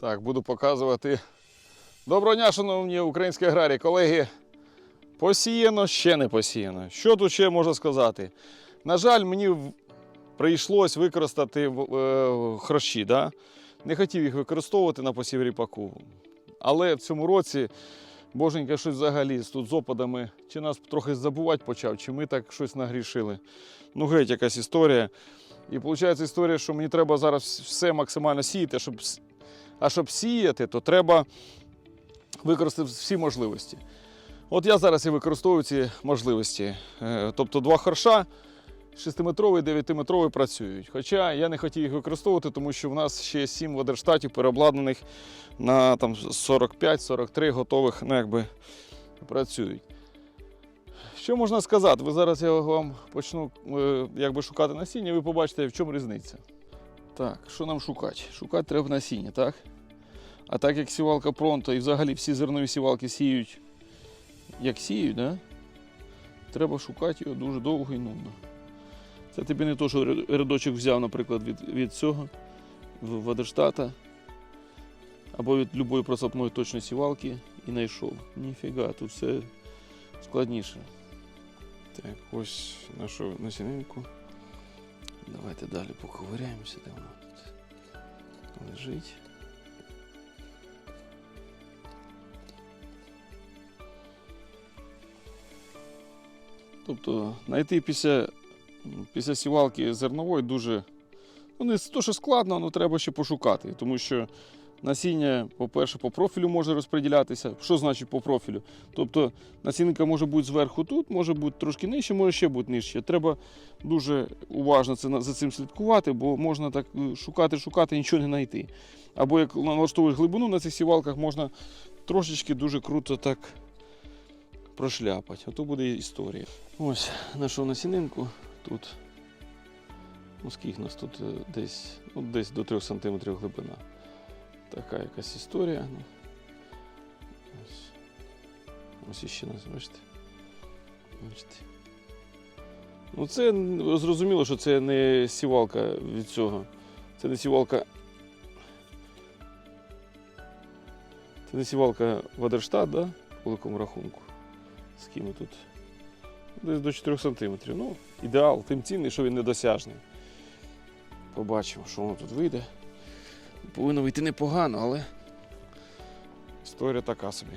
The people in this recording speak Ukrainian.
Так, буду показувати. Доброго дня, шановні українські аграрії, колеги. Посіяно, ще не посіяно. Що тут ще можна сказати? На жаль, мені прийшлось використати е, хрощі. Да? Не хотів їх використовувати на посів ріпаку. Але в цьому році боженька щось взагалі тут з опадами, чи нас трохи забувати почав, чи ми так щось нагрішили. Ну, геть якась історія. І виходить історія, що мені треба зараз все максимально сіяти, щоб а щоб сіяти, то треба використати всі можливості. От я зараз і використовую ці можливості. Е, Тобто два хорша, 6-метровий, 9-метровий працюють. Хоча я не хотів їх використовувати, тому що в нас ще 7 водерштатів переобладнаних на там, 45-43 готових ну, якби, працюють. Що можна сказати? Ви зараз я вам почну е, якби, шукати насіння, ви побачите, в чому різниця. Так, що нам шукати? Шукати треба насіння, так? А так як сівалка пронто і взагалі всі зернові сівалки сіють, як сіють, да? треба шукати його дуже довго і нудно. Це тобі не то, що рядочок взяв, наприклад, від, від цього Вадерштата або від будь-якої просапної точної сівалки і знайшов. Ніфіга, тут все складніше. Так, ось нашу насінинку. Давайте далі поковиряємося, де вона тут лежить. Тобто знайти після, після сівалки зернової дуже ну, не то, що складно, але треба ще пошукати. Тому що насіння, по-перше, по профілю може розподілятися. Що значить по профілю? Тобто насінинка може бути зверху тут, може бути трошки нижче, може ще бути нижче. Треба дуже уважно це, за цим слідкувати, бо можна так е, шукати, шукати, нічого не знайти. Або як налаштовуєш глибину на цих сівалках, можна трошечки дуже круто так прошляпати. Ото буде історія. Ось знайшов насінинку тут. Ну, скільки нас тут е, десь, ну, десь до 3 см глибина. Така якась історія. Ну, ось. ось іще нас, бачите. бачите. Ну, це зрозуміло, що це не сівалка від цього. Це не сівалка. Це не сівалка Вадерштат, да? по великому рахунку. Ким тут? Десь до 4 см. Ну, ідеал, тим цінний, що він недосяжний. Побачимо, що воно тут вийде. Повинно вийти непогано, але історія така собі.